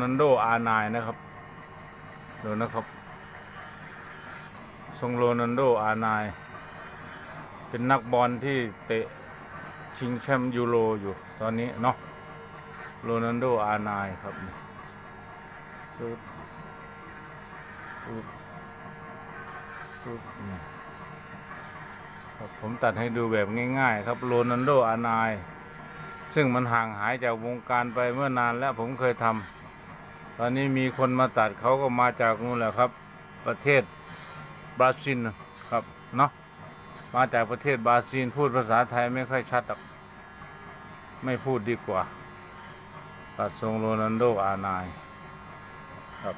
นันโดอาร์ไนนะครับดูนะครับ ทรงโรนันโดอาร์ไนเป็นนักบอลที่เตะชิงแชมป์ยูโรอยู่ตอนนี้เนาะโรนันโดอาร์ไนครับปึ๊บปึ๊บปึ๊บครับผมตัดให้ดูแบบง่าย ๆ ครับโรนันโดอาร์ไนซึ่งมันห่างหายจากวงการไปเมื่อนานแล้วผมเคยทำ ตอนนี้มีคนมาตัดเขาก็มาจากนู่นแหละครับ ประเทศบราซิลครับเนาะมาจากประเทศบราซิลพูดภาษาไทยไม่ค่อยชัดหรอกไม่พูดดีกว่า ตัดทรงโรนัลโดอาไนน์ครับ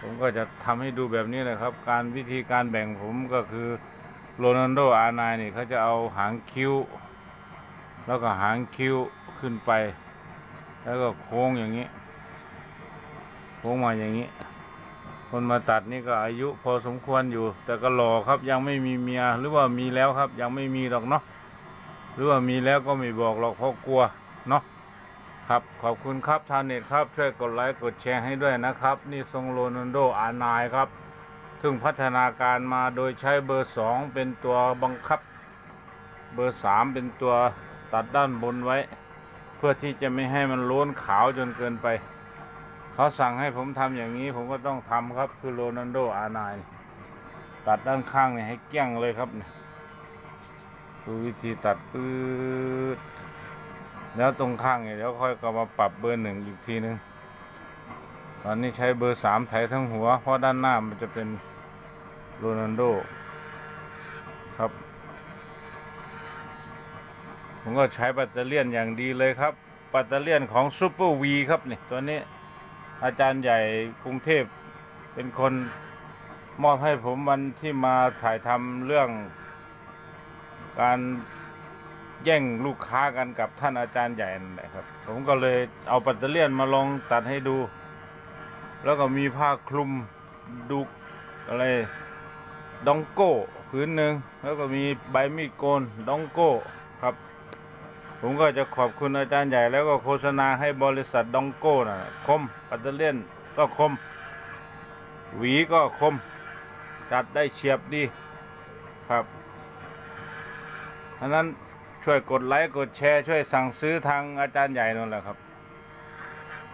ผมก็จะทำให้ดูแบบนี้เลยครับ การวิธีการแบ่งผมก็คือโรนัลโดอาไนน์นี่เขาจะเอาหางคิ้ว แล้วก็หางคิ้วขึ้นไป แล้วก็โค้งอย่างนี้ โค้งมาอย่างนี้ คนมาตัดนี่ก็อายุพอสมควรอยู่ แต่ก็หล่อครับยังไม่มีเมียหรือว่ามีแล้วครับ ยังไม่มีหรอกเนาะหรือว่ามีแล้วก็ไม่บอกหรอกเพราะกลัวเนาะครับขอบคุณครับชาวเน็ตครับช่วยกดไลค์กดแชร์ให้ด้วยนะครับ นี่ทรงโรนัลโดอานน์ครับซึ่งพัฒนาการมาโดยใช้เบอร์สองเป็นตัวบังคับ เบอร์สามเป็นตัวตัดด้านบนไว้ เพื่อที่จะไม่ให้มันล้นขาวจนเกินไป เขาสั่งให้ผมทำอย่างนี้ ผมก็ต้องทำครับ คือโรนัลโดอาไนน์ตัดด้านข้างเนี่ยให้เกี้ยงเลยครับเนี่ยดูวิธีตัดปื๊ดแล้วตรงข้างเนี่ยเดี๋ยวค่อยก็มาปรับเบอร์หนึ่งอีกทีนึงตอนนี้ใช้เบอร์สามไถทั้งหัว เพราะด้านหน้ามันจะเป็นโรนัลโดครับ ผมก็ใช้แบตเตอรี่ยนอย่างดีเลยครับแบตเตอรี่ยนของซูเปอร์วีครับนี่ตัวนี้ อาจารย์ใหญ่กรุงเทพเป็นคนมอบให้ผมวันที่มาถ่ายทำเรื่องการแย่งลูกค้ากันกับท่านอาจารย์ใหญ่นั่นแหละครับ ผมก็เลยเอาแบตเตอรี่ยนมาลองตัดให้ดู แล้วก็มีผ้าคลุมดุกอะไรดองโก้พื้นหนึ่งแล้วก็มีใบมีดโกนดองโก้ครับ ผมก็จะขอบคุณอาจารย์ใหญ่แล้วก็โฆษณาให้บริษัทดองโก้นะคมปัตเตอร์เลียนก็คม หวีก็คม จัดได้เฉียบดีครับอันนั้นช่วยกดไลค์กดแชร์ช่วยสั่งซื้อทางอาจารย์ใหญ่นั่นแหละครับ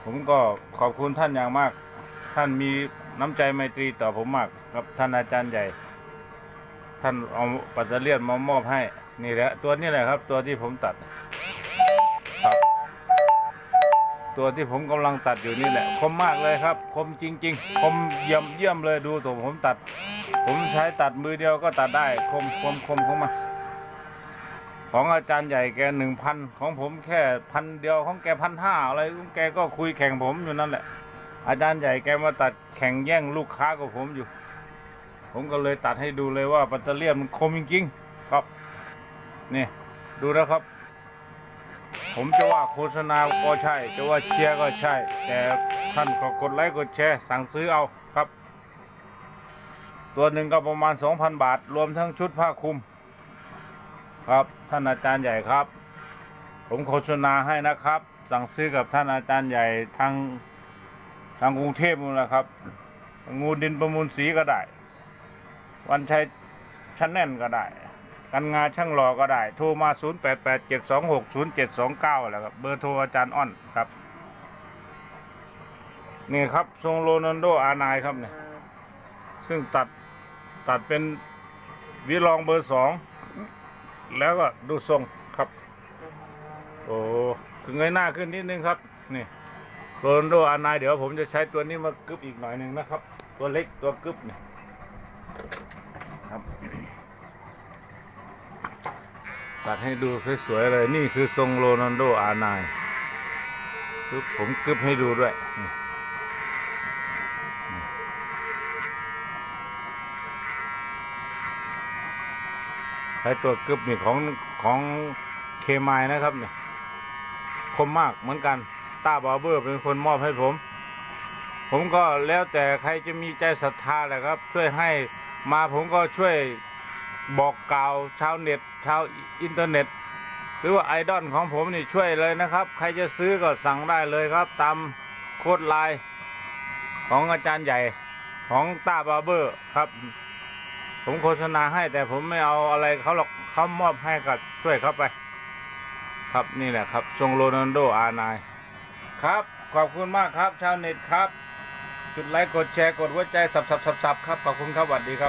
ผมก็ขอบคุณท่านอย่างมาก ท่านมีน้ำใจไมตรีต่อผมมากครับท่านอาจารย์ใหญ่ ท่านเอาปัตเตอร์เลียนมามอบให้นี่แหละตัวนี้แหละครับ ตัวที่ผมตัด ตัวที่ผมกำลังตัดอยู่นี่แหละ คมมากเลยครับ คมจริง ๆ คมเยี่ยมเยี่ยมเลยดูตัวผมตัด ผมใช้ตัดมือเดียวก็ตัดได้ คมคมคมของมันของอาจารย์ใหญ่แกหนึ่งพันของผมแค่พันเดียวของแกพันห้าอะไรแกก็คุยแข่งผมอยู่นั่นแหละ อาจารย์ใหญ่แกมาตัดแข่งแย่งลูกค้ากับผมอยู่ ผมก็เลยตัดให้ดูเลยว่าปัตเตอร์เลียนมันคมจริงๆครับนี่ดูนะครับ ผมจะว่าโฆษณาก็ใช่ จะว่าเชียร์ก็ใช่ แต่ท่านก็กดไลค์กดแชร์สั่งซื้อเอาครับ ตัวหนึ่งก็ประมาณ 2,000 บาท รวมทั้งชุดผ้าคลุม ครับท่านอาจารย์ใหญ่ครับ ผมโฆษณาให้นะครับ สั่งซื้อกับท่านอาจารย์ใหญ่ทางทางกรุงเทพนู่นแหละครับ งูดินประมูลสีก็ได้ วันชัยชั้นแน่นก็ได้ กันงานช่างหล่อก็ได้ โทรมา 0 8 8 7 2 6 0 7 2 9แหละครับเบอร์โทรอาจารย์อ้อนครับ นี่ครับทรงโรนัลโดอาร์ไนครับเนี่ยซึ่งตัดตัดเป็นวิลองเบอร์สองแล้วก็ดูทรงครับ โอ้คือเงยหน้าขึ้นนิดนึงครับ นี่โรนัลโดอาร์ไนเดี๋ยวผมจะใช้ตัวนี้มากึบอีกหน่อยหนึ่งนะครับ ตัวเล็กตัวกึบเนี่ยครับ ตัดให้ดูสวยๆเลย นี่คือทรงโรนัลโดอาร์ไนปึ๊บผมกึบให้ดูด้วยใช้ตัวกึบนี่ของของเคมายนะครับเนี่ยคมมากเหมือนกันต้าบาร์เบอร์เป็นคนมอบให้ผม ผมก็แล้วแต่ใครจะมีใจศรัทธาแหละครับ ช่วยให้มาผมก็ช่วย บอกกล่าวชาวเน็ตชาวอินเทอร์เน็ต หรือว่าไอดอลของผมนี่ช่วยเลยนะครับ ใครจะซื้อก็สั่งได้เลยครับ ตามโค้ดไลน์ของอาจารย์ใหญ่ของต้าบาเบอร์ครับ ผมโฆษณาให้แต่ผมไม่เอาอะไรเขาหรอกเขามอบให้กับช่วยเขาไป ครับนี่แหละครับทรงโรนัลโดอาร์ไนครับ ขอบคุณมากครับ ชาวเน็ตครับจุดไลค์กดแชร์กดหัวใจสับสับสับสับครับ ขอบคุณครับสวัสดีครับ